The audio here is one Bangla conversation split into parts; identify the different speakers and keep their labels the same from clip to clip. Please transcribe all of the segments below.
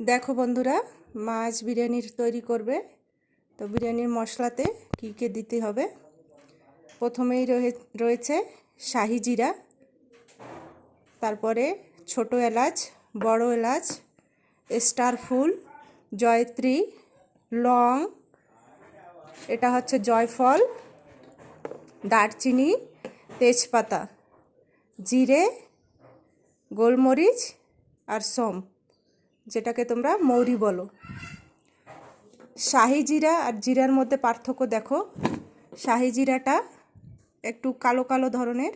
Speaker 1: দেখো বন্ধুরা, মাছ বিরিয়ানির তৈরি করবে। তো বিরিয়ানির মশলাতে কী কী দিতে হবে? প্রথমেই রয়ে- রয়েছে শাহি জিরা, তারপরে ছোট এলাচ, বড় এলাচ, স্টার ফুল, জয়ত্রী, লং, এটা হচ্ছে জয়ফল, দারচিনি, তেজপাতা, জিরে, গোলমরিচ আর সোম। যেটাকে তোমরা মৌরি বলো। শাহি জিরা আর জিরার মধ্যে পার্থক্য দেখো। শাহি জিরাটা একটু কালো কালো ধরনের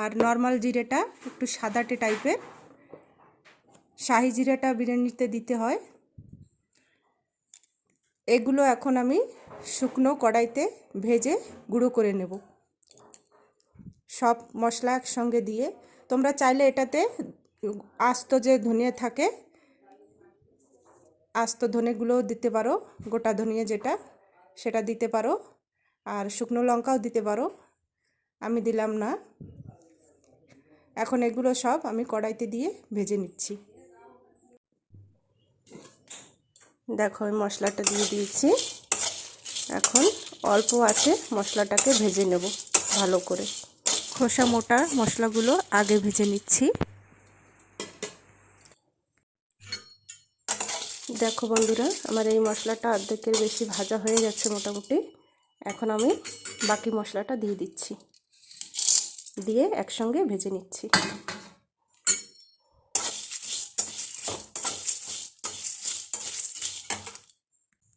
Speaker 1: আর নর্মাল জিরেটা একটু সাদাটে টাইপের। শাহি জিরাটা বিরিয়ানিতে দিতে হয়। এগুলো এখন আমি শুকনো কড়াইতে ভেজে গুঁড়ো করে নেব। সব মশলা একসঙ্গে দিয়ে তোমরা চাইলে এটাতে আস্ত যে ধনিয়া থাকে আস্ত ধনেগুলোও দিতে পারো, গোটা ধনিয়া যেটা, সেটা দিতে পারো, আর শুকনো লঙ্কাও দিতে পারো, আমি দিলাম না। এখন এগুলো সব আমি কড়াইতে দিয়ে ভেজে নিচ্ছি। দেখো, আমি মশলাটা দিয়ে দিয়েছি। এখন অল্প আছে, মশলাটাকে ভেজে নেব ভালো করে। খোসা মোটা মশলাগুলো আগে ভেজে নিচ্ছি। দেখো বন্ধুরা, আমার এই মশলাটা অর্ধেকের বেশি ভাজা হয়ে গেছে মোটামুটি। এখন আমি বাকি মশলাটা দিয়ে দিচ্ছি। দিয়ে একসঙ্গে ভেজে নিচ্ছি।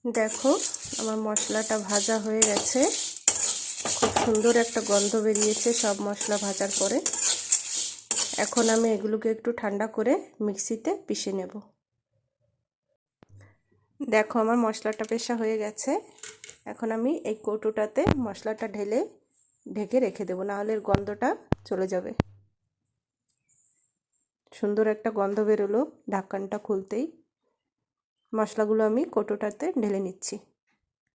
Speaker 1: দেখো, আমার মশলাটা ভাজা হয়ে গেছে। খুব সুন্দর একটা গন্ধ বেরিয়েছে সব মশলা ভাজার পরে। এখন আমি এগুলোকে একটু ঠান্ডা করে মিক্সিতে পিষে নেব। দেখো, আমার মশলাটা পেশা হয়ে গেছে। এখন আমি এই কৌটোটাতে মশলাটা ঢেলে, ঢেকে রেখে দেবো, নাহলে গন্ধটা চলে যাবে। সুন্দর একটা গন্ধ বেরোলো ঢাকনটা খুলতেই। মশলাগুলো আমি কৌটোটাতে ঢেলে নিচ্ছি।